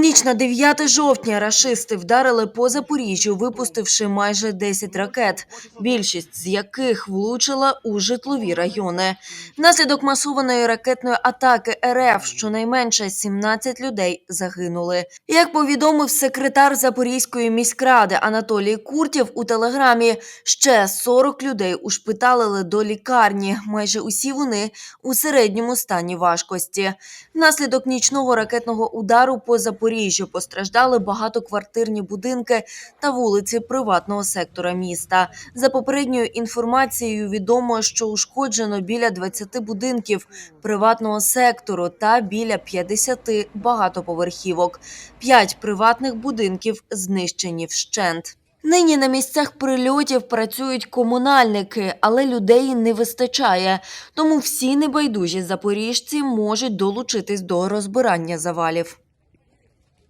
ніч на 9 жовтня рашисти вдарили по Запоріжжю, випустивши майже 10 ракет, більшість з яких влучила у житлові райони. Внаслідок масованої ракетної атаки РФ щонайменше 17 людей загинули. Як повідомив секретар Запорізької міськради Анатолій Куртєв у телеграмі, ще 40 людей ушпиталили до лікарні. Майже усі вони у середньому стані важкості. Внаслідок нічного ракетного удару по Запоріжжю постраждали багатоквартирні будинки та вулиці приватного сектора міста. За попередньою інформацією, відомо, що ушкоджено біля 20 будинків приватного сектору та біля 50 багатоповерхівок. П'ять приватних будинків знищені вщент. Нині на місцях прильотів працюють комунальники, але людей не вистачає. Тому всі небайдужі запоріжці можуть долучитись до розбирання завалів.